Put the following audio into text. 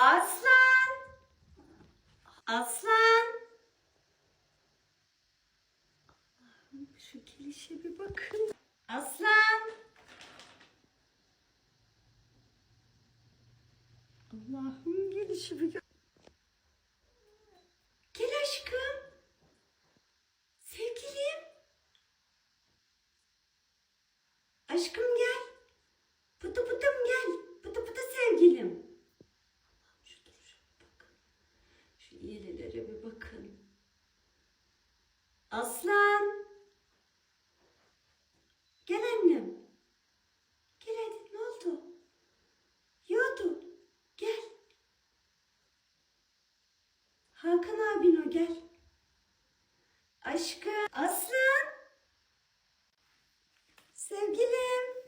Aslan. Aslan. Şu gelişe bir bakın. Aslan. Allah'ım gelişi bir gör. Gel aşkım. Sevgilim. Aşkım gel. Pıtı pıtım gel. Aslan. Gel annem. Gel hadi ne oldu? Yiyordu. Gel. Hakan abin o gel. Aşkım. Aslan. Sevgilim.